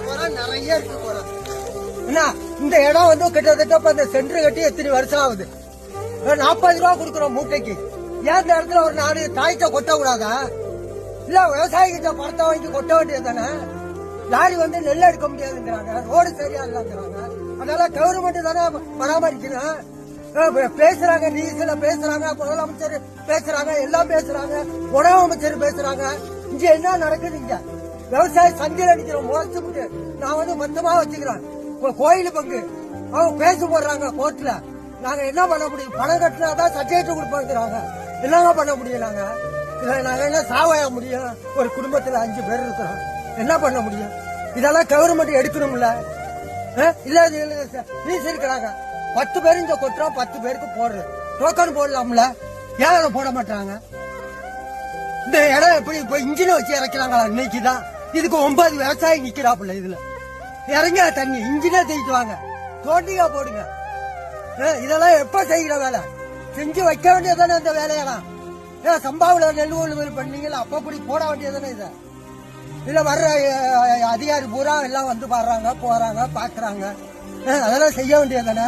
நிறைய இருக்கு போறான் என்ன இந்த இடம் வந்து கிட்டத்தட்ட இப்ப இந்த சென்று கட்டி எத்தனை வருஷம் ஆகுது? நாற்பது ரூபா கொடுக்குறோம் மூட்டைக்கு. ஏன் இந்த இடத்துல ஒரு நாலு காய்ச்ச கொட்ட கூடாதா இல்ல விவசாயிகிட்ட பணத்தை வாங்கி கொட்ட வேண்டியது தானே லாரி வந்து நெல் எடுக்க முடியாதுங்கிறாங்க ரோடு சரியா இல்லைங்கிறாங்க. அதனால கவர்மெண்ட் தானே பராமரிக்கணும் பேசுறாங்க நியூஸ்ல பேசுறாங்க முதலமைச்சர் பேசுறாங்க எல்லாம் பேசுறாங்க உணவு அமைச்சர் பேசுறாங்க. இங்க என்ன நடக்குது இங்க? விவசாய சந்தையில் அடிக்கிற முளைச்சு நான் வந்து மொத்தமா வச்சுக்கிறேன். கோ- கோயில் பங்கு. அவங்க பேச போடுறாங்க கோர்ட்ல. நாங்க என்ன பண்ண முடியும்? பணம் கட்டினாதான் சர்டிபிகேட் கொடுப்பாங்க என்னங்க பண்ண முடியும் நாங்க? இதுல நாங்க என்ன சாவாய முடியும்? ஒரு குடும்பத்துல அஞ்சு பேர் இருக்கிறோம். என்ன பண்ண முடியும்? இதெல்லாம் கவர்மெண்ட் எடுக்கணும்ல. இல்ல இது இருக்கிறாங்க. பத்து பேர் இங்க கொட்டுறோம் பத்து பேருக்கு போடுறோம் டோக்கன் போடலாம்ல. ஏன் அதை போட மாட்டாங்க இந்த இடம் எப்படி இப்ப இன்ஜினை வச்சு இறக்கிறாங்களா? இன்னைக்கு தான் இதுக்கு ஒன்பது விவசாயி நிக்கிறாப்புல இதுல. இறங்க தண்ணி இன்ஜினே தேய்க்குவாங்க தோண்டியா போடுங்க. ஏ, இதெல்லாம் எப்ப செய்கிற வேலை? செஞ்சு வைக்க வேண்டியதானே இந்த வேலையெல்லாம்? ஏன் சம்பாவுல நெல் கொள்முதல் பண்ணீங்களா அப்ப அப்படி போட வேண்டியதானே இதை? இதுல வர்ற அதிகாரி பூரா எல்லாம் வந்து பாடுறாங்க போறாங்க பாக்குறாங்க. அதெல்லாம் செய்ய வேண்டியதானே